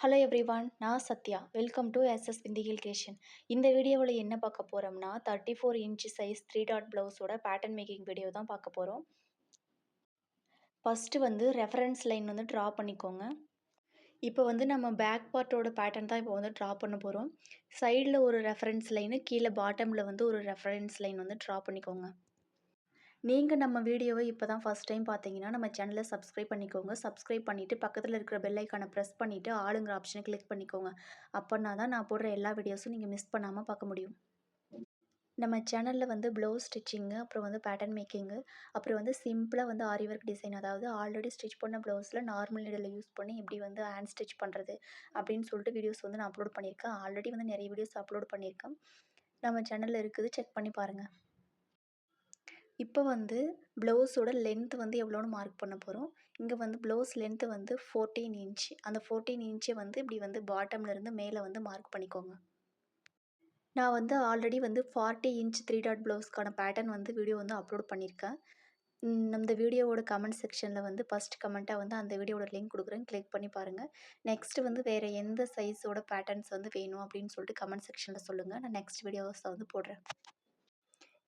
Hello everyone நான் Sathya. Welcome to SS விந்திகில் creation இந்த வீடியோவில் என்ன பார்க்க போகிறோம்னா thirty four inch size three dot ப்ளவுஸோட பேட்டர்ன் மேக்கிங் வீடியோ தான் பார்க்க போகிறோம் ஃபஸ்ட்டு வந்து ரெஃபரன்ஸ் லைன் வந்து ட்ரா பண்ணிக்கோங்க. இப்போ வந்து நம்ம பேக் பார்ட்டோட பேட்டர்ன் தான் இப்போ வந்து ட்ரா பண்ண போகிறோம் சைடில் ஒரு ரெஃபரன்ஸ் லைனு கீழே பாட்டமில் வந்து ஒரு ரெஃபரன்ஸ் லைன் வந்து ட்ரா பண்ணிக்கோங்க. நீங்கள் நம்ம வீடியோவை இப்போ தான் ஃபஸ்ட் டைம் பார்த்தீங்கன்னா நம்ம சேனலை சப்ஸ்கிரைப் பண்ணிக்கோங்க. சப்ஸ்கிரைப் பண்ணிவிட்டு பக்கத்தில் இருக்கிற பெல் ஐக்கானை ப்ரெஸ் பண்ணிவிட்டு ஆளுங்கிற ஆப்ஷனை கிளிக் பண்ணிக்கோங்க. அப்போனா தான் நான் போடுற எல்லா வீடியோஸும் நீங்கள் மிஸ் பண்ணாமல் பார்க்க முடியும். நம்ம சேனலில் வந்து ப்ளவுஸ் ஸ்டிச்சிங்கு அப்புறம் வந்து பேட்டர்ன் மேக்கிங்கு அப்புறம் வந்து சிம்பிளாக வந்து ஆரி ஒர்க் டிசைன் அதாவது ஆல்ரெடி ஸ்டிச் பண்ண ப்ளவுஸில் நார்மல் நீடில் யூஸ் பண்ணி எப்படி வந்து ஹேண்ட் ஸ்டிச் பண்ணுறது அப்படின்னு சொல்லிட்டு வீடியோஸ் வந்து நான் அப்லோட் பண்ணியிருக்கேன். ஆல்ரெடி வந்து நிறைய வீடியோஸ் அப்லோட் பண்ணியிருக்கேன். நம்ம சேனலில் இருக்குது செக் பண்ணி பாருங்கள் இப்போ வந்து ப்ளவுஸோட லென்த் வந்து எவ்வளோன்னு மார்க் பண்ண போகிறோம் இங்கே வந்து ப்ளவுஸ் லென்த்து வந்து ஃபோர்டீன் இன்ச் அந்த ஃபோர்டீன் இன்ச்சை வந்து இப்படி வந்து பாட்டம்லேருந்து மேலே வந்து மார்க் பண்ணிக்கோங்க. நான் வந்து ஆல்ரெடி வந்து ஃபார்ட்டி இன்ச் த்ரீ டாட் ப்ளவுஸ்க்கான பேட்டர்ன் வந்து வீடியோ வந்து அப்லோட் பண்ணியிருக்கேன் இந்த வீடியோவோட கமெண்ட் செக்ஷனில் வந்து ஃபஸ்ட் கமெண்ட்டாக வந்து அந்த வீடியோட லிங்க் கொடுக்குறேன். கிளிக் பண்ணி பாருங்கள் நெக்ஸ்ட்டு வந்து வேறு எந்த சைஸோட பேட்டர்ன்ஸ் வந்து வேணும் அப்படின்னு சொல்லிட்டு கமெண்ட் செக்ஷனில் சொல்லுங்கள் நான் நெக்ஸ்ட் வீடியோஸை வந்து போடுறேன்.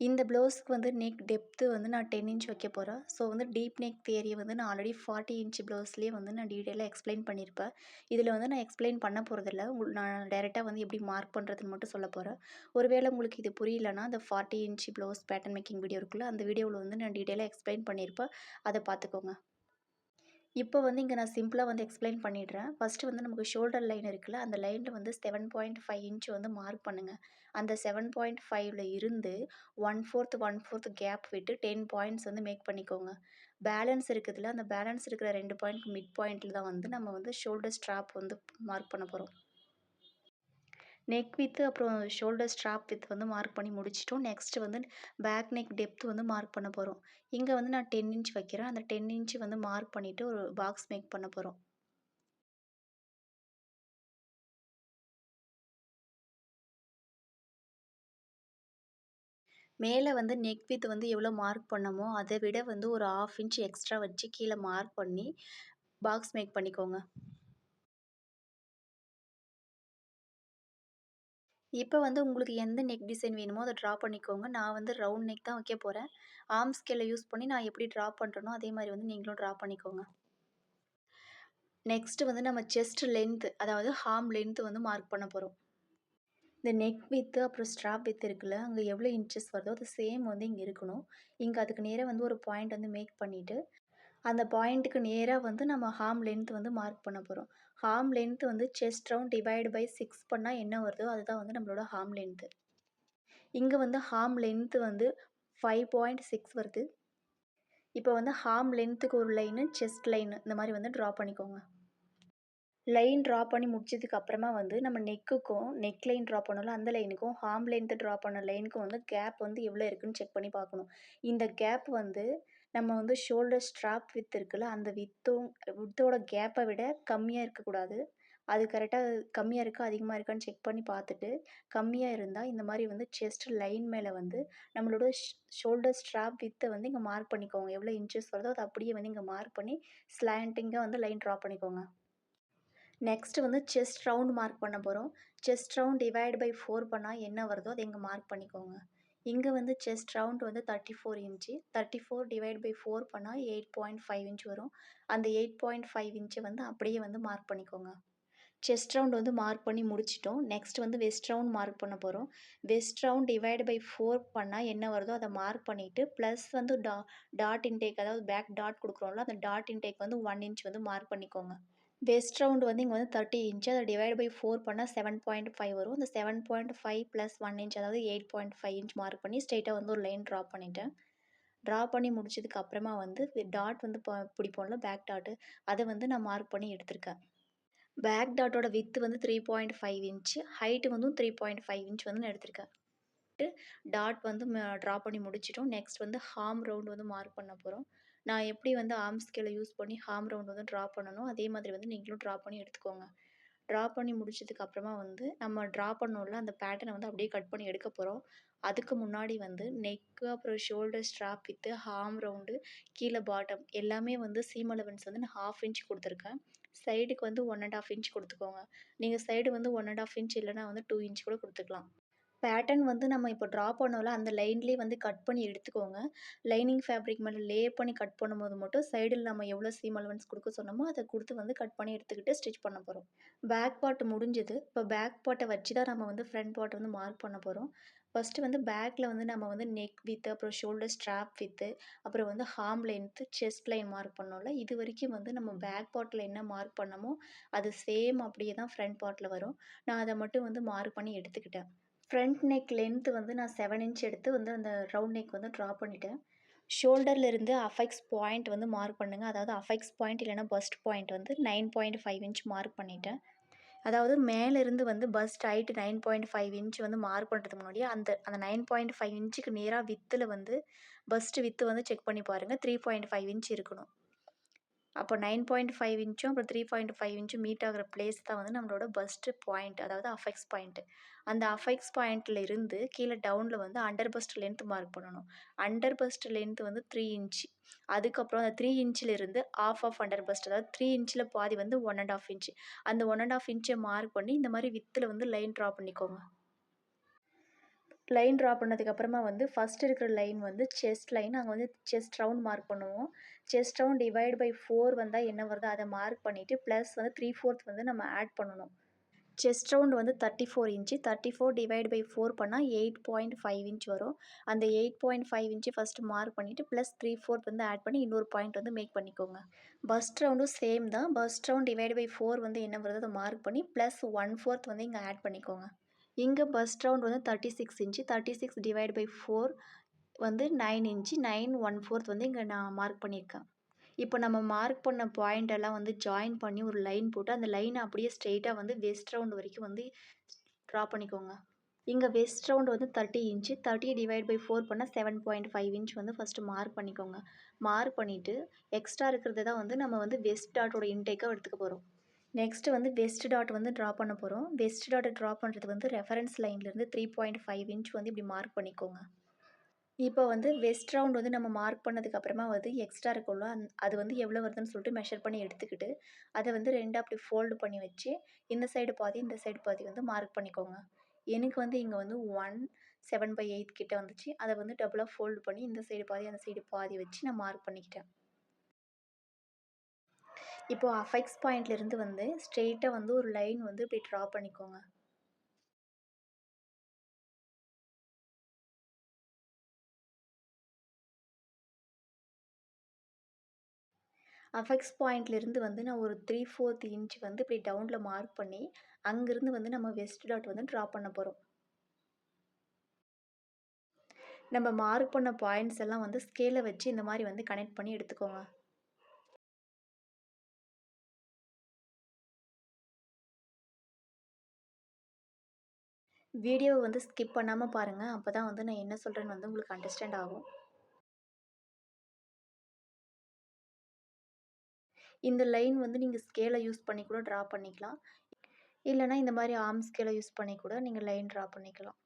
இந்த ப்ளவுஸ்க்கு வந்து நெக் டெப்த்து வந்து நான் டென் இன்ச் வைக்க போகிறேன் ஸோ வந்து டீப் நெக் தியரியை வந்து நான் ஆல்ரெடி ஃபார்ட்டி இன்ச் ப்ளவுஸ்லேயே வந்து நான் டீட்டெயிலாக எக்ஸ்பிளைன் பண்ணியிருப்பேன் இதில் வந்து நான் எக்ஸ்பிளைன் பண்ண போகிறதில்ல உங்கள் நான் டேரெக்டாக வந்து எப்படி மார்க் பண்ணுறதுன்னு மட்டும் சொல்ல போகிறேன் ஒருவேளை உங்களுக்கு இது புரியலன்னா அந்த forty inch blouse pattern making video இருக்குல்ல அந்த வீடியோவில் வந்து நான் டீட்டெயிலாக எக்ஸ்பிளைன் பண்ணியிருப்பேன் அதை பார்த்துக்கோங்க. இப்போ வந்து இங்கே நான் சிம்பிளாக வந்து எக்ஸ்பிளைன் பண்ணிடுறேன். ஃபஸ்ட்டு வந்து நமக்கு ஷோல்டர் லைன் இருக்குல்ல அந்த லைனில் வந்து செவன் பாயிண்ட் ஃபைவ் இன்ச் வந்து மார்க் பண்ணுங்கள் அந்த செவன் பாயிண்ட் ஃபைவ்ல இருந்து one fourth one fourth gap விட்டு டென் பாயிண்ட்ஸ் வந்து மேக் பண்ணிக்கோங்க. பேலன்ஸ் இருக்குதுல அந்த பேலன்ஸ் இருக்கிற ரெண்டு பாயிண்ட் மிட் பாயிண்ட்டில் தான் வந்து நம்ம வந்து ஷோல்டர் ஸ்ட்ராப் வந்து மார்க் பண்ண போகிறோம் நெக் வித்து அப்புறம் ஷோல்டர் ஸ்ட்ராப் வித் வந்து மார்க் பண்ணி முடிச்சிட்டோம். நெக்ஸ்ட்டு வந்து பேக் நெக் டெப்த் வந்து மார்க் பண்ண போகிறோம் இங்கே வந்து நான் டென் இன்ச் வைக்கிறேன். அந்த டென் இன்ச் வந்து மார்க் பண்ணிவிட்டு ஒரு பாக்ஸ் மேக் பண்ண போகிறோம் மேலே வந்து நெக் வித் வந்து எவ்வளோ மார்க் பண்ணமோ அதை விட வந்து ஒரு ஆஃப் இன்ச் எக்ஸ்ட்ரா வச்சு கீழே மார்க் பண்ணி பாக்ஸ் மேக் பண்ணிக்கோங்க. இப்போ வந்து உங்களுக்கு எந்த நெக் டிசைன் வேணுமோ அதை ட்ரா பண்ணிக்கோங்க. நான் வந்து ரவுண்ட் நெக் தான் வைக்க போகிறேன் ஆர்ம் ஸ்கேலை யூஸ் பண்ணி நான் எப்படி ட்ரா பண்ணுறனோ அதே மாதிரி வந்து நீங்களும் ட்ரா பண்ணிக்கோங்க. நெக்ஸ்ட்டு வந்து நம்ம செஸ்ட் லென்த்து அதாவது ஹார்ம் லென்த்து வந்து மார்க் பண்ண போகிறோம் இந்த நெக் வித்து அப்புறம் ஸ்ட்ராப் வித் இருக்குல்ல அங்கே எவ்வளோ இன்ச்சஸ் வருதோ அது சேம் வந்து இங்கே இருக்கணும். இங்கே அதுக்கு நேராக வந்து ஒரு பாயிண்ட் வந்து மேக் பண்ணிவிட்டு அந்த பாயிண்ட்டுக்கு நேராக வந்து நம்ம ஹார்ம் லென்த் வந்து மார்க் பண்ண போகிறோம் ஹார்ம் லென்த் வந்து chest round divide by six பண்ணால் என்ன வருதோ அதுதான் வந்து நம்மளோட ஹார்ம் லென்த்து இங்கே வந்து ஹார்ம் லென்த்து வந்து ஃபைவ் பாயிண்ட் சிக்ஸ் வருது. இப்போ வந்து ஹார்ம் லென்த்துக்கு ஒரு லைனு செஸ்ட் லைனு இந்த மாதிரி வந்து ட்ரா பண்ணிக்கோங்க. லைன் ட்ரா பண்ணி முடிச்சதுக்கு அப்புறமா வந்து நம்ம நெக்குக்கும் நெக் லைன் ட்ரா பண்ணல அந்த லைனுக்கும் ஹார்ம் லென்த்து ட்ரா பண்ண லைனுக்கும் வந்து கேப் வந்து எவ்வளோ இருக்குதுன்னு செக் பண்ணி பார்க்கணும். இந்த கேப் வந்து நம்ம வந்து ஷோல்டர் ஸ்ட்ராப் வித் இருக்குல்ல அந்த வித்தும் வித்தோட கேப்பை விட கம்மியாக இருக்கக்கூடாது. அது கரெக்டாக கம்மியாக இருக்கா அதிகமாக இருக்கான்னு செக் பண்ணி பார்த்துட்டு கம்மியாக இருந்தால் இந்த மாதிரி வந்து செஸ்ட் லைன் மேலே வந்து நம்மளோட ஷோல்டர் ஸ்ட்ராப் வித்தை வந்து இங்கே மார்க் பண்ணிக்கோங்க. எவ்வளோ இன்ச்சஸ் வருதோ அதை அப்படியே வந்து இங்கே மார்க் பண்ணி ஸ்லாண்டிங்காக வந்து லைன் ட்ரா பண்ணிக்கோங்க. நெக்ஸ்ட்டு வந்து செஸ்ட் ரவுண்ட் மார்க் பண்ண போகிறோம் chest round divide by four பண்ணால் என்ன வருதோ அதை இங்கே மார்க் பண்ணிக்கோங்க. இங்கே வந்து செஸ்ட் ரவுண்ட் வந்து thirty four inch thirty four divide by four பண்ணால் எயிட் பாயிண்ட் ஃபைவ் இன்ச் வரும். அந்த எயிட் பாயிண்ட் ஃபைவ் இன்ச்சை வந்து அப்படியே வந்து மார்க் பண்ணிக்கோங்க. செஸ்ட் ரவுண்ட் வந்து மார்க் பண்ணி முடிச்சிட்டோம். நெக்ஸ்ட் வந்து வெஸ்ட் ரவுண்ட் மார்க் பண்ண போகிறோம் waist round divide by four பண்ணால் என்ன வருதோ அதை மார்க் பண்ணிவிட்டு ப்ளஸ் வந்து டா டாட் இன்டேக் அதாவது பேக் டாட் கொடுக்குறோம்ல அந்த டாட் இன்டேக் வந்து ஒன் இன்ச் வந்து மார்க் பண்ணிக்கோங்க. வெஸ்ட் ரவுண்ட் வந்து இங்கே வந்து தேர்ட்டி இன்ச்சு அதை டிவைட் பை ஃபோர் பண்ணால் செவன் பாயிண்ட் ஃபைவ் வரும். இந்த seven point five plus one inch அதாவது eight point five inch mark பண்ணி ஸ்ட்ரெயிட்டாக வந்து ஒரு லைன் ட்ரா பண்ணிட்டேன். ட்ரா பண்ணி முடிச்சதுக்கு அப்புறமா வந்து டாட் வந்து பிடிப்போம்ல பேக் டாட்டு அதை வந்து நான் மார்க் பண்ணி எடுத்திருக்கேன். பேக் டாட்டோட வித்து வந்து three point five inch height வந்து த்ரீ பாயிண்ட் ஃபைவ் இன்ச் வந்து நான் எடுத்திருக்கேன். டாட் வந்து ட்ரா பண்ணி முடிச்சிட்டோம். நெக்ஸ்ட் வந்து ஹார்ம் ரவுண்ட் வந்து மார்க் பண்ண போகிறோம் நான் எப்படி வந்து ஆம் ஸ்கேலை யூஸ் பண்ணி ஹார்ம் ரவுண்ட் வந்து ட்ரா பண்ணணும் அதே மாதிரி வந்து நீங்களும் ட்ரா பண்ணி எடுத்துக்கோங்க. ட்ரா பண்ணி முடிச்சதுக்கு அப்புறமா வந்து நம்ம ட்ரா பண்ணோம்ல அந்த பேட்டர்னை வந்து அப்படியே கட் பண்ணி எடுக்க போகிறோம் அதுக்கு முன்னாடி வந்து நெக்கு அப்புறம் shoulder strap width arm round கீழே பாட்டம் எல்லாமே வந்து சீம் அலவன்ஸ் வந்து நான் ஹாஃப் இன்ச் கொடுத்துருக்கேன். சைடுக்கு வந்து ஒன் அண்ட் ஆஃப் இன்ச் கொடுத்துக்கோங்க. நீங்கள் சைடு வந்து ஒன் அண்ட் ஆஃப் இன்ச் இல்லைனா வந்து டூ இன்ச் கூட கொடுத்துக்கலாம். பேட்டர்ன் வந்து நம்ம இப்போ ட்ரா பண்ணோம்ல அந்த லைன்லேயே வந்து கட் பண்ணி எடுத்துக்கோங்க. லைனிங் ஃபேப்ரிக் மேலே லே பண்ணி கட் பண்ணும்போது மட்டும் சைடில் நம்ம எவ்வளோ சீம் அலவன்ஸ் கொடுக்க சொன்னோமோ அதை கொடுத்து வந்து கட் பண்ணி எடுத்துக்கிட்டு ஸ்டிச் பண்ண போகிறோம் பேக் பார்ட் முடிஞ்சது. இப்போ பேக் பார்ட்டை வச்சு தான் நம்ம வந்து ஃப்ரண்ட் பார்ட் வந்து மார்க் பண்ண போகிறோம் ஃபஸ்ட்டு வந்து பேக்கில் வந்து நம்ம வந்து நெக் வித்து அப்புறம் ஷோல்டர் ஸ்ட்ராப் வித்து அப்புறம் வந்து arm length chest line mark பண்ணோம்ல இது வரைக்கும் வந்து நம்ம பேக் பார்ட்டில் என்ன மார்க் பண்ணமோ அது சேம் அப்படியே தான் ஃப்ரண்ட் பார்ட்டில் வரும். நான் அதை மட்டும் வந்து மார்க் பண்ணி எடுத்துக்கிட்டேன். ஃப்ரண்ட் நெக் லென்த்து வந்து நான் செவன் இன்ச் எடுத்து வந்து அந்த ரவுண்ட் நெக் வந்து ட்ரா பண்ணிட்டேன். ஷோல்டர்லேருந்து அஃபெக்ஸ் பாயிண்ட் வந்து மார்க் பண்ணுங்கள் அதாவது அஃபெக்ஸ் பாயிண்ட் இல்லைனா பஸ்ட் பாயிண்ட் வந்து nine point five inch mark பண்ணிட்டேன். அதாவது மேலேருந்து வந்து bust height nine point five inch வந்து மார்க் பண்ணுறதுக்கு முன்னாடி அந்த அந்த நைன் பாயிண்ட் ஃபைவ் இன்ச்சுக்கு நேராக வித்தில் வந்து பஸ்ட்டு வித்து வந்து செக் பண்ணி பாருங்கள் த்ரீ பாயிண்ட் ஃபைவ் இன்ச் இருக்கணும். அப்போ நைன் பாயிண்ட் ஃபைவ் இன்ச்சும் அப்புறம் த்ரீ பாயிண்ட் ஃபைவ் இன்ச்சும் மீட் ஆகிற பிளேஸ் தான் வந்து நம்மளோட பஸ்ட்டு பாயிண்ட் அதாவது அஃபெக்ஸ் பாயிண்ட்டு அந்த அஃபெக்ஸ் பாயிண்ட்டில் இருந்து கீழே டவுனில் வந்து அண்டர் பஸ்ட் லென்த் மார்க் பண்ணணும். அண்டர் பஸ்ட் லென்த் வந்து த்ரீ இன்ச்சு அதுக்கப்புறம் அந்த த்ரீ இன்ச்சில் இருந்து ஆஃப் ஆஃப் அண்டர் பஸ்ட் அதாவது த்ரீ இன்ச்சில் பாதி வந்து ஒன் அண்ட் ஆஃப் இன்ச்சு அந்த ஒன் அண்ட் ஆஃப் இன்ச்சை மார்க் பண்ணி இந்த மாதிரி வித்தில் வந்து லைன் ட்ரா பண்ணிக்கோங்க. லைன் ட்ரா பண்ணதுக்கப்புறமா வந்து ஃபஸ்ட் இருக்கிற லைன் வந்து செஸ்ட் லைன் அங்கே வந்து செஸ்ட் ரவுண்ட் மார்க் பண்ணுவோம். Chest round divide by four வந்தால் என்ன வருதோ அதை மார்க் பண்ணிவிட்டு ப்ளஸ் வந்து த்ரீ ஃபோர்த் வந்து நம்ம ஆட் பண்ணணும். செஸ்ட் ரவுண்ட் வந்து thirty four inch thirty four divide by four பண்ணால் எயிட் பாயிண்ட் ஃபைவ் இன்ச் வரும். அந்த eight point five inch first mark பண்ணிவிட்டு ப்ளஸ் த்ரீ ஃபோர்த் வந்து ஆட் பண்ணி இன்னொரு பாயிண்ட் வந்து மேக் பண்ணிக்கோங்க. பஸ்ட் ரவுண்டும் சேம் தான். Bust round divide by four வந்து என்ன வருதோ அதை மார்க் பண்ணி ப்ளஸ் ஒன் ஃபோர்த் வந்து இங்கே ஆட் பண்ணிக்கோங்க. இங்கே பஸ் ரவுண்ட் வந்து thirty six inch thirty six divide by four வந்து nine inch nine one fourth வந்து இங்கே நான் மார்க் பண்ணியிருக்கேன் இப்போ நம்ம மார்க் பண்ண பாயிண்ட் எல்லாம் வந்து ஜாயின் பண்ணி ஒரு லைன் போட்டு அந்த லைனை அப்படியே ஸ்ட்ரெயிட்டாக வந்து வெஸ்ட் ரவுண்ட் வரைக்கும் வந்து ட்ரா பண்ணிக்கோங்க. இங்கே வெஸ்ட் ரவுண்ட் வந்து thirty inch thirty divide by four பண்ணால் செவன் பாயிண்ட் ஃபைவ் இன்ச் வந்து ஃபஸ்ட்டு மார்க் பண்ணிக்கோங்க. மார்க் பண்ணிவிட்டு எக்ஸ்ட்ரா இருக்கிறது தான் வந்து நம்ம வந்து வெஸ்ட் டாட்டோட இன்டேக்காக எடுத்துக்க போகிறோம் நெக்ஸ்ட்டு வந்து வெஸ்ட் டாட் வந்து ட்ரா பண்ண போகிறோம் வெஸ்ட் டாட்டை ட்ரா பண்ணுறது வந்து ரெஃபரன்ஸ் லைன்லேருந்து த்ரீ பாயிண்ட் ஃபைவ் இன்ச் வந்து இப்படி மார்க் பண்ணிக்கோங்க. இப்போ வந்து வெஸ்ட் ரவுண்ட் வந்து நம்ம மார்க் பண்ணதுக்கு அப்புறமா வந்து எக்ஸ்ட்ரா இருக்கும்ல அது வந்து எவ்வளோ வருதுன்னு சொல்லிட்டு மெஷர் பண்ணி எடுத்துக்கிட்டு அதை வந்து ரெண்டாக அப்படி ஃபோல்டு பண்ணி வச்சு இந்த சைடு பாதி இந்த சைடு பாதி வந்து மார்க் பண்ணிக்கோங்க. எனக்கு வந்து இங்கே வந்து ஒன் செவன் பை எயிட் கிட்ட வந்துச்சு. அதை வந்து டபுளாக ஃபோல்டு பண்ணி இந்த சைடு பாதி அந்த சைடு பாதி வச்சு நான் மார்க் பண்ணிக்கிட்டேன். இப்போது அஃபெக்ஸ் பாயிண்ட்லேருந்து வந்து ஸ்ட்ரெயிட்டாக வந்து ஒரு லைன் வந்து இப்படி ட்ரா பண்ணிக்கோங்க. அஃபெக்ஸ் பாயிண்ட்லேருந்து வந்து நான் ஒரு த்ரீ ஃபோர்த் இன்ச் வந்து இப்படி டவுனில் மார்க் பண்ணி அங்கேருந்து வந்து நம்ம வெஸ்ட் டாட் வந்து ட்ரா பண்ண போகிறோம் நம்ம மார்க் பண்ண பாயிண்ட்ஸ் எல்லாம் வந்து ஸ்கேலை வச்சு இந்த மாதிரி வந்து கனெக்ட் பண்ணி எடுத்துக்கோங்க. வீடியோவை வந்து ஸ்கிப் பண்ணாமல் பாருங்கள் அப்போ தான் வந்து நான் என்ன சொல்கிறேன்னு வந்து உங்களுக்கு அண்டர்ஸ்டாண்ட் ஆகும். இந்த லைன் வந்து நீங்கள் ஸ்கேலை யூஸ் பண்ணி கூட ட்ரா பண்ணிக்கலாம். இல்லைனா இந்த மாதிரி ஆர்ம் ஸ்கேலை யூஸ் பண்ணி கூட நீங்கள் லைன் ட்ரா பண்ணிக்கலாம்.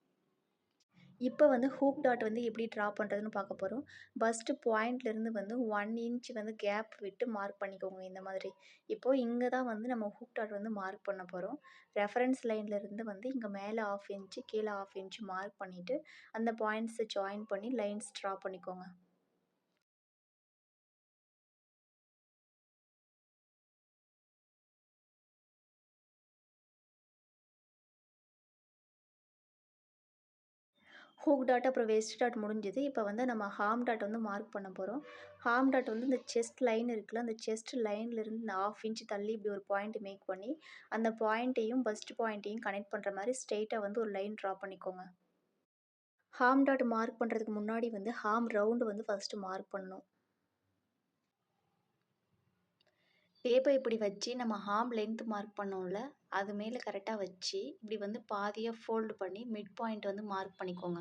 இப்போ வந்து ஹூக் டாட் வந்து எப்படி ட்ரா பண்ணுறதுன்னு பார்க்க போகிறோம் ஃபஸ்ட்டு பாயிண்ட்லேருந்து வந்து ஒன் இன்ச் வந்து கேப் விட்டு மார்க் பண்ணிக்கோங்க இந்த மாதிரி. இப்போது இங்கே தான் வந்து நம்ம ஹூக் டாட் வந்து மார்க் பண்ண போகிறோம் ரெஃபரன்ஸ் லைன்லேருந்து வந்து இங்கே மேலே ஆஃப் இன்ச்சு கீழே ஆஃப் இன்ச்சு மார்க் பண்ணிவிட்டு அந்த பாயிண்ட்ஸை ஜாயின் பண்ணி லைன்ஸ் ட்ரா பண்ணிக்கோங்க. ஹூக் டாட் அப்புறம் வேஸ்ட் டாட் முடிஞ்சது. இப்போ வந்து நம்ம ஹார்ம் டாட் வந்து மார்க் பண்ண போகிறோம் ஹார்ம் டாட் வந்து இந்த செஸ்ட் லைன் இருக்குல்ல அந்த செஸ்ட் லைன்லேருந்து இந்த ஆஃப் இன்ச் தள்ளி இப்படி ஒரு பாயிண்ட் மேக் பண்ணி அந்த பாயிண்ட்டையும் பஸ்ட் பாயிண்ட்டையும் கனெக்ட் பண்ணுற மாதிரி ஸ்ட்ரெயிட்டாக வந்து ஒரு லைன் ட்ரா பண்ணிக்கோங்க. ஹார்ம் டாட் மார்க் பண்ணுறதுக்கு முன்னாடி வந்து ஹார்ம் ரவுண்டு வந்து ஃபஸ்ட்டு மார்க் பண்ணணும். டேப்பை இப்படி வச்சு நம்ம ஹாம் லென்த் மார்க் பண்ணோம்ல அது மேலே கரெக்டாக வச்சு இப்படி வந்து பாதியாக ஃபோல்டு பண்ணி மிட் பாயிண்ட் வந்து மார்க் பண்ணிக்கோங்க.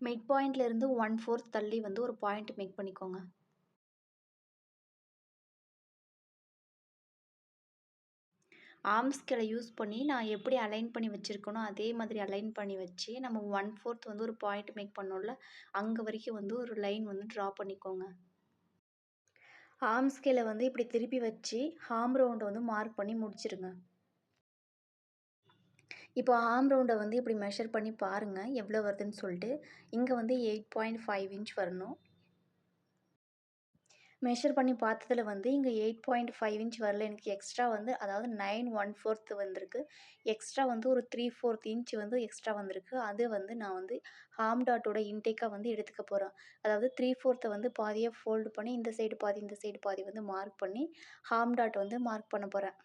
மிட் பாயிண்ட்லேருந்து ஒன் ஃபோர்த் தள்ளி வந்து ஒரு பாயிண்ட் மேக் பண்ணிக்கோங்க. ஆர்ம் யூஸ் பண்ணி நான் எப்படி அலைன் பண்ணி வச்சுருக்கனோ அதே மாதிரி அலைன் பண்ணி வச்சு நம்ம ஒன் ஃபோர்த் வந்து ஒரு பாயிண்ட் மேக் பண்ணோம்ல அங்கே வரைக்கும் வந்து ஒரு லைன் வந்து ட்ரா பண்ணிக்கோங்க. ஆர்ம் ஸ்கேலை வந்து இப்படி திருப்பி வச்சு ஹாம் ரவுண்டை வந்து மார்க் பண்ணி முடிச்சிருங்க. இப்போ ஆம் ரவுண்டை வந்து இப்படி மெஷர் பண்ணி பாருங்கள் எவ்வளோ வருதுன்னு சொல்லிட்டு. இங்கே வந்து எயிட் பாயிண்ட் ஃபைவ் இன்ச் வரணும். மெஷர் பண்ணி பார்த்ததில் வந்து இங்கே எயிட் பாயிண்ட் ஃபைவ் இன்ச் வரல. எனக்கு எக்ஸ்ட்ரா வந்து அதாவது நைன் ஒன் ஃபோர்த்து வந்திருக்கு. எக்ஸ்ட்ரா வந்து ஒரு த்ரீ ஃபோர்த் இன்ச் வந்து எக்ஸ்ட்ரா வந்திருக்கு. அது வந்து நான் வந்து ஹாம் டாட்டோட இன்டேக்காக வந்து எடுத்துக்க போகிறேன் அதாவது த்ரீ ஃபோர்த்தை வந்து பாதியாக ஃபோல்டு பண்ணி இந்த சைடு பாதி இந்த சைடு பாதி வந்து மார்க் பண்ணி ஹாம் டாட் வந்து மார்க் பண்ண போகிறேன்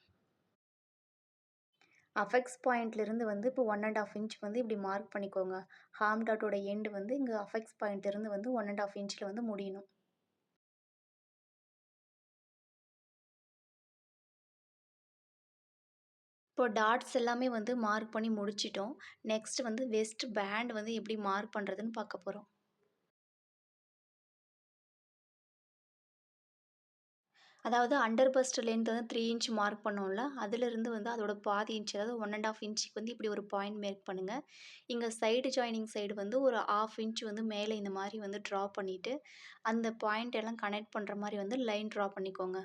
அஃபெக்ஸ் பாயிண்ட்லேருந்து வந்து இப்போ ஒன் அண்ட் ஆஃப் இன்ச் வந்து இப்படி மார்க் பண்ணிக்கோங்க. ஹாம் டாட்டோட எண்டு வந்து இங்கே அஃபெக்ஸ் பாயிண்ட்லேருந்து வந்து ஒன் அண்ட் ஆஃப் இன்ச்சில் வந்து முடியணும். இப்போ டாட்ஸ் எல்லாமே வந்து மார்க் பண்ணி முடிச்சிட்டோம். நெக்ஸ்ட் வந்து வெஸ்ட் பேண்ட் வந்து எப்படி மார்க் பண்ணுறதுன்னு பார்க்க போகிறோம் அதாவது அண்டர் பஸ்ட் லென்த் வந்து த்ரீ இன்ச் மார்க் பண்ணோம்ல அதிலிருந்து வந்து அதோட பாதி இன்ச் அதாவது ஒன் அண்ட் ஆஃப் இன்ச்சுக்கு வந்து இப்படி ஒரு பாயிண்ட் மேக் பண்ணுங்கள் இங்கே சைடு ஜாயினிங் சைடு வந்து ஒரு ஆஃப் இன்ச் வந்து மேலே இந்த மாதிரி வந்து ட்ரா பண்ணிவிட்டு அந்த பாயிண்ட் எல்லாம் கனெக்ட் பண்ணுற மாதிரி வந்து லைன் ட்ரா பண்ணிக்கோங்க.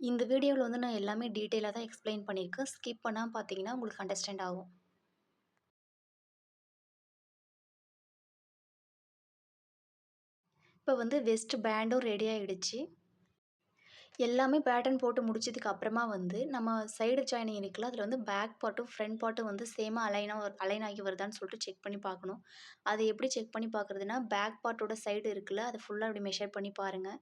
இந்த வீடியோவில் வந்து நான் எல்லாமே டீட்டெயிலாக தான் எக்ஸ்பிளைன் பண்ணியிருக்கேன். ஸ்கிப் பண்ணாமல் பார்த்தீங்கன்னா உங்களுக்கு அண்டர்ஸ்டாண்ட் ஆகும். இப்போ வந்து வெஸ்ட் பேண்டும் ரெடி ஆகிடுச்சு எல்லாமே பேட்டர்ன் போட்டு முடிச்சதுக்கு அப்புறமா வந்து நம்ம சைடு ஜாயினிங் இருக்குல்ல அதில் வந்து பேக் பார்ட்டும் ஃப்ரண்ட் பார்ட்டும் வந்து சேமாக அலைனாக அலைன் ஆகி வருதான்னு சொல்லிட்டு செக் பண்ணி பார்க்கணும். அது எப்படி செக் பண்ணி பார்க்குறதுனா பேக் பார்ட்டோட சைடு இருக்குல்ல அதை ஃபுல்லாக அப்படி மெஷர் பண்ணி பாருங்கள்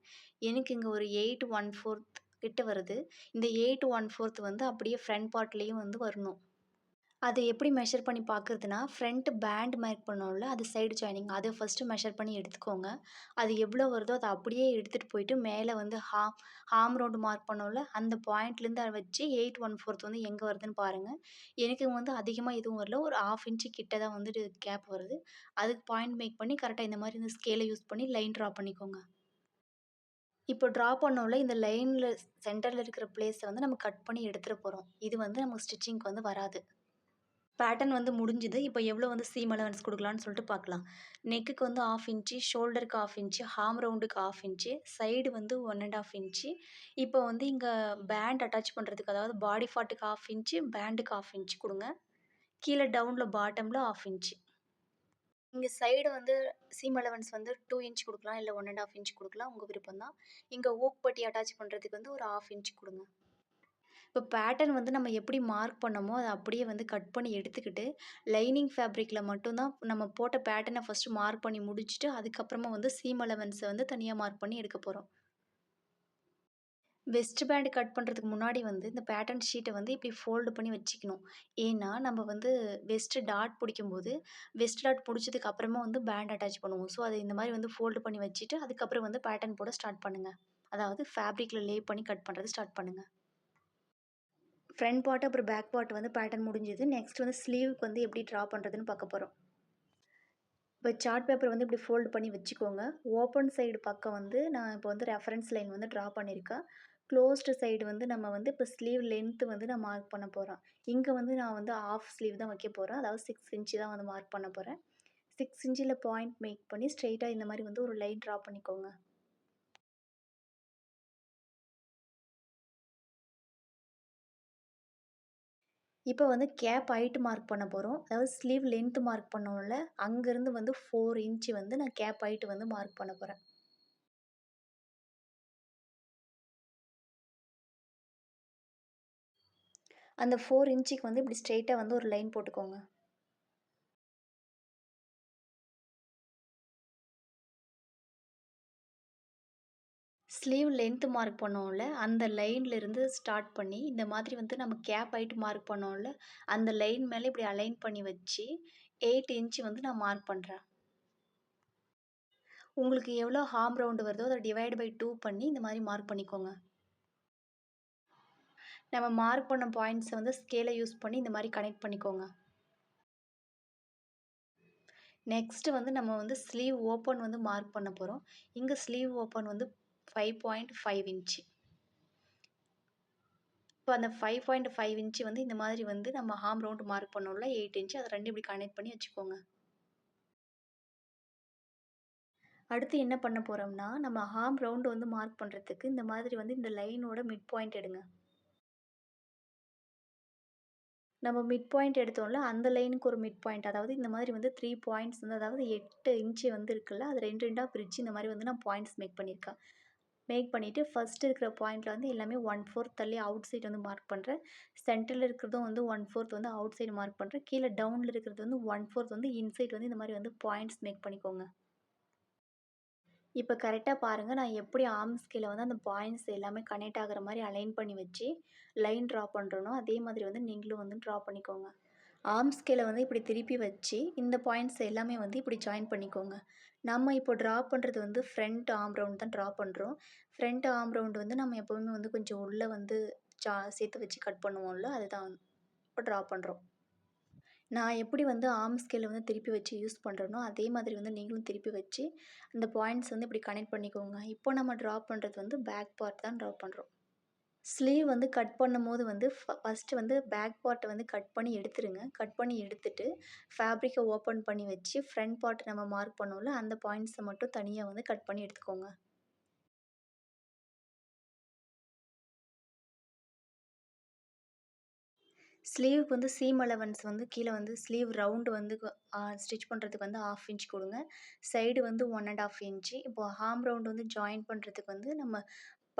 எனக்கு இங்கே ஒரு எயிட் ஒன் ஃபோர்த் கிட்ட வருது. இந்த எயிட் ஒன் ஃபோர்த் வந்து அப்படியே ஃப்ரண்ட் பார்ட்லேயும் வந்து வரணும். அதை எப்படி மெஷர் பண்ணி பார்க்குறதுனா ஃப்ரண்ட் பேண்ட் மேக் பண்ணோம்ல அது சைடு ஜாயினிங் அதை ஃபஸ்ட்டு மெஷர் பண்ணி எடுத்துக்கோங்க. அது எவ்வளோ வருதோ அதை அப்படியே எடுத்துகிட்டு போயிட்டு மேலே வந்து ஹா ஹாம் ரவுண்டு மார்க் பண்ணோம்ல அந்த பாயிண்ட்லேருந்து அதை வச்சு எயிட் ஒன் ஃபோர்த் வந்து எங்கே வருதுன்னு பாருங்கள் எனக்கு வந்து அதிகமாக எதுவும் வரல. ஒரு ஆஃப் இன்ச்சு கிட்ட தான் வந்துட்டு கேப் வருது. அதுக்கு பாயிண்ட் மேக் பண்ணி கரெக்டாக இந்த மாதிரி இந்த ஸ்கேலை யூஸ் பண்ணி லைன் ட்ரா பண்ணிக்கோங்க. இப்போ ட்ரா பண்ணோம்ல இந்த லைனில் சென்டரில் இருக்கிற பிளேஸை வந்து நம்ம கட் பண்ணி எடுத்துகிட்டு போகிறோம் இது வந்து நமக்கு ஸ்டிச்சிங்க்கு வந்து வராது. பேட்டர்ன் வந்து முடிஞ்சுது. இப்போ எவ்வளோ வந்து சீம் அலவன்ஸ் கொடுக்கலான்னு சொல்லிட்டு பார்க்கலாம். நெக்குக்கு வந்து ஆஃப் இன்ச்சு ஷோல்டருக்கு ஆஃப் இன்ச்சு ஹாம் ரவுண்டுக்கு ஆஃப் இன்ச்சு சைடு வந்து ஒன் அண்ட் ஆஃப் இன்ச்சு இப்போ வந்து இங்கே பேண்ட் அட்டாச் பண்ணுறதுக்கு அதாவது பாடி ஃபாட்டுக்கு ஆஃப் இன்ச்சு பேண்டுக்கு ஆஃப் இன்ச்சு கொடுங்க. கீழே டவுனில் பாட்டமில் ஆஃப் இன்ச்சு இங்கே சைடு வந்து சீம் அலவன்ஸ் வந்து டூ இன்ச் கொடுக்கலாம் இல்லை ஒன் அண்ட் ஆஃப் இன்ச் கொடுக்கலாம் உங்கள் விருப்பம் தான். இங்கே ஊக் பட்டி அட்டாச் பண்ணுறதுக்கு வந்து ஒரு ஆஃப் இன்ச் கொடுங்க. இப்போ பேட்டர்ன் வந்து நம்ம எப்படி மார்க் பண்ணமோ அதை அப்படியே வந்து கட் பண்ணி எடுத்துக்கிட்டு லைனிங் ஃபேப்ரிக்கில் மட்டும்தான் நம்ம போட்ட பேட்டர்னை ஃபஸ்ட்டு மார்க் பண்ணி முடிச்சுட்டு அதுக்கப்புறமா வந்து சீம் அலவன்ஸை வந்து தனியாக மார்க் பண்ணி எடுக்க போகிறோம் வெஸ்ட் பேண்ட் கட் பண்ணுறதுக்கு முன்னாடி வந்து இந்த பேட்டர்ன் ஷீட்டை வந்து இப்படி ஃபோல்டு பண்ணி வச்சுக்கணும். ஏன்னா நம்ம வந்து வெஸ்ட்டு டாட் பிடிக்கும்போது வெஸ்ட் டாட் பிடிச்சதுக்கு அப்புறமா வந்து பேண்ட் அட்டாச் பண்ணுவோம். ஸோ அதை இந்த மாதிரி வந்து ஃபோல்டு பண்ணி வச்சுட்டு அதுக்கப்புறம் வந்து பேட்டர்ன் போட ஸ்டார்ட் பண்ணுங்கள் அதாவது ஃபேப்ரிக்கில் லே பண்ணி கட் பண்ணுறது ஸ்டார்ட் பண்ணுங்கள் ஃப்ரண்ட் பார்ட் அப்புறம் பேக் பார்ட் வந்து பேட்டர்ன் முடிஞ்சது. நெக்ஸ்ட் வந்து ஸ்லீவுக்கு வந்து எப்படி ட்ரா பண்ணுறதுன்னு பார்க்க போகிறோம் இப்போ சார்ட் பேப்பர் வந்து இப்படி ஃபோல்டு பண்ணி வச்சுக்கோங்க. ஓப்பன் சைடு பக்கம் வந்து நான் இப்போ வந்து ரெஃபரன்ஸ் லைன் வந்து ட்ரா பண்ணியிருக்கேன் க்ளோஸ்டு சைடு வந்து நம்ம வந்து இப்போ ஸ்லீவ் லென்த்து வந்து நான் மார்க் பண்ண போகிறேன் இங்கே வந்து நான் வந்து ஆஃப் ஸ்லீவ் தான் வைக்க போகிறேன் அதாவது சிக்ஸ் இன்ச்சு தான் வந்து மார்க் பண்ண போகிறேன் சிக்ஸ் இன்ச்சில் பாயிண்ட் மேக் பண்ணி ஸ்ட்ரெயிட்டாக இந்த மாதிரி வந்து ஒரு லைன் ட்ரா பண்ணிக்கோங்க. இப்போ வந்து கேப் ஹைட்டு மார்க் பண்ண போகிறோம் அதாவது ஸ்லீவ் லென்த்து மார்க் பண்ணோம்ல அங்கேருந்து வந்து ஃபோர் இன்ச்சு வந்து நான் கேப் ஹைட்டு வந்து மார்க் பண்ண போகிறேன் அந்த ஃபோர் இன்ச்சுக்கு வந்து இப்படி ஸ்ட்ரெயிட்டாக வந்து ஒரு லைன் போட்டுக்கோங்க. ஸ்லீவ் லென்த்து மார்க் பண்ணோம்ல அந்த லைன்லேருந்து ஸ்டார்ட் பண்ணி இந்த மாதிரி வந்து நம்ம கேப் ஹைட் மார்க் பண்ணோம்ல அந்த லைன் மேலே இப்படி அலைன் பண்ணி வச்சு எயிட் இன்ச்சு வந்து நான் மார்க் பண்ணுறேன் உங்களுக்கு எவ்வளோ ஹார்ம் ரவுண்டு வருதோ அதை டிவைட் பை டூ பண்ணி இந்த மாதிரி மார்க் பண்ணிக்கோங்க. நம்ம மார்க் பண்ண பாயிண்ட்ஸை வந்து ஸ்கேலை யூஸ் பண்ணி இந்த மாதிரி கனெக்ட் பண்ணிக்கோங்க. நெக்ஸ்ட்டு வந்து நம்ம வந்து ஸ்லீவ் ஓப்பன் வந்து மார்க் பண்ண போகிறோம் இங்கே ஸ்லீவ் ஓப்பன் வந்து ஃபைவ் பாயிண்ட் ஃபைவ் இன்ச்சு இப்போ அந்த ஃபைவ் பாயிண்ட் ஃபைவ் இன்ச்சு வந்து இந்த மாதிரி வந்து நம்ம ஹார்ம் ரவுண்டு மார்க் பண்ணோம்ல எயிட் இன்ச்சு அதை ரெண்டு இப்படி கனெக்ட் பண்ணி வச்சுக்கோங்க. அடுத்து என்ன பண்ண போகிறோம்னா நம்ம ஹாம் ரவுண்டு வந்து மார்க் பண்ணுறதுக்கு இந்த மாதிரி வந்து இந்த லைனோட மிட் பாயிண்ட் எடுங்க. நம்ம மிட் பாயிண்ட் எடுத்தோம்ல அந்த லைனுக்கு ஒரு மிட் பாயிண்ட் அதாவது இந்த மாதிரி வந்து த்ரீ பாயிண்ட்ஸ் வந்து அதாவது எட்டு இன்ச்சு வந்து இருக்குல்ல அது ரெண்டு ரெண்டாக பிரித்து இந்த மாதிரி வந்து நான் பாயிண்ட்ஸ் மேக் பண்ணியிருக்கேன் மேக் பண்ணிவிட்டு ஃபஸ்ட்டு இருக்கிற பாயிண்ட்டில் வந்து எல்லாமே ஒன் ஃபோர்த் தள்ளி அவுட் சைடு வந்து மார்க் பண்ணுறேன் சென்டரில் இருக்கிறதும் வந்து ஒன் ஃபோர்த் வந்து அவுட் சைடு மார்க் பண்ணுறேன் கீழே டவுனில் இருக்கிறது வந்து ஒன் ஃபோர்த் வந்து இன்சைட் வந்து இந்த மாதிரி வந்து பாயிண்ட்ஸ் மேக் பண்ணிக்கோங்க. இப்போ கரெக்டாக பாருங்கள் நான் எப்படி ஆர்ம் ஸ்கேலை வந்து அந்த பாயிண்ட்ஸ் எல்லாமே கனெக்ட் ஆகிற மாதிரி அலைன் பண்ணி வச்சு லைன் ட்ரா பண்ணுறனோ அதே மாதிரி வந்து நீங்களும் வந்து ட்ரா பண்ணிக்கோங்க. ஆர்ம் ஸ்கேலை வந்து இப்படி திருப்பி வச்சு இந்த பாயிண்ட்ஸ் எல்லாமே வந்து இப்படி ஜாயின் பண்ணிக்கோங்க. நம்ம இப்போ ட்ரா பண்ணுறது வந்து ஃப்ரண்ட் ஆம் ரவுண்ட் தான் ட்ரா பண்ணுறோம் ஃப்ரண்ட் ஆம் ரவுண்டு வந்து நம்ம எப்போவுமே வந்து கொஞ்சம் உள்ளே வந்து ஜா சேர்த்து வச்சு கட் பண்ணுவோம்ல அதுதான் இப்போ ட்ரா பண்ணுறோம் நான் எப்படி வந்து ஆர்ம் ஸ்கேலை வந்து திருப்பி வச்சு யூஸ் பண்ணுறேனோ அதே மாதிரி வந்து நீங்களும் திருப்பி வச்சு அந்த பாயிண்ட்ஸ் வந்து இப்படி கனெக்ட் பண்ணிக்கோங்க. இப்போ நம்ம ட்ரா பண்ணுறது வந்து பேக் பார்ட் தான் ட்ரா பண்ணுறோம் ஸ்லீவ் வந்து கட் பண்ணும்போது வந்து ஃபஸ்ட்டு வந்து பேக் பார்ட்டை வந்து கட் பண்ணி எடுத்துருங்க. கட் பண்ணி எடுத்துட்டு ஃபேப்ரிக்கை ஓப்பன் பண்ணி வச்சு ஃப்ரண்ட் பார்ட் நம்ம மார்க் பண்ணோம்ல அந்த பாயிண்ட்ஸை மட்டும் தனியாக வந்து கட் பண்ணி எடுத்துக்கோங்க. ஸ்லீவுக்கு வந்து சீம் அலவன்ஸ் வந்து கீழே வந்து ஸ்லீவ் ரவுண்டு வந்து ஸ்டிச் பண்ணுறதுக்கு வந்து ஆஃப் இன்ச் கொடுங்க. சைடு வந்து ஒன் அண்ட் ஆஃப் இன்ச்சு இப்போது ஹாம் ரவுண்டு வந்து ஜாயின் பண்ணுறதுக்கு வந்து நம்ம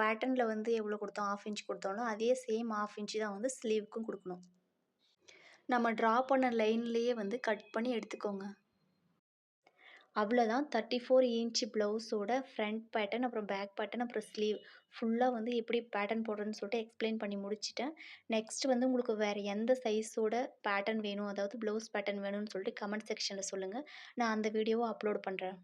பேட்டர்னில் வந்து எவ்வளோ கொடுத்தோம்? ஆஃப் இன்ச் கொடுத்தோம்ல அதே சேம் ஆஃப் இன்ச்சு தான் வந்து ஸ்லீவுக்கும் கொடுக்கணும். நம்ம ட்ரா பண்ண லைன்லேயே வந்து கட் பண்ணி எடுத்துக்கோங்க. அவ்வளோதான் தேர்ட்டி ஃபோர் இன்ச்சு ப்ளவுஸோட ஃப்ரண்ட் பேட்டர்ன் அப்புறம் பேக் பேட்டர்ன் அப்புறம் ஸ்லீவ் ஃபுல்லாக வந்து எப்படி பேட்டர்ன் போடுறதுன்னு சொல்லிட்டு எக்ஸ்பிளைன் பண்ணி முடிச்சிட்டேன். நெக்ஸ்ட் வந்து உங்களுக்கு வேறு எந்த சைஸோட பேட்டர்ன் வேணும்? அதாவது ப்ளவுஸ் பேட்டர்ன் வேணும்னு சொல்லிட்டு கமெண்ட் செக்ஷனில் சொல்லுங்கள் நான் அந்த வீடியோவை அப்லோட் பண்ணுறேன்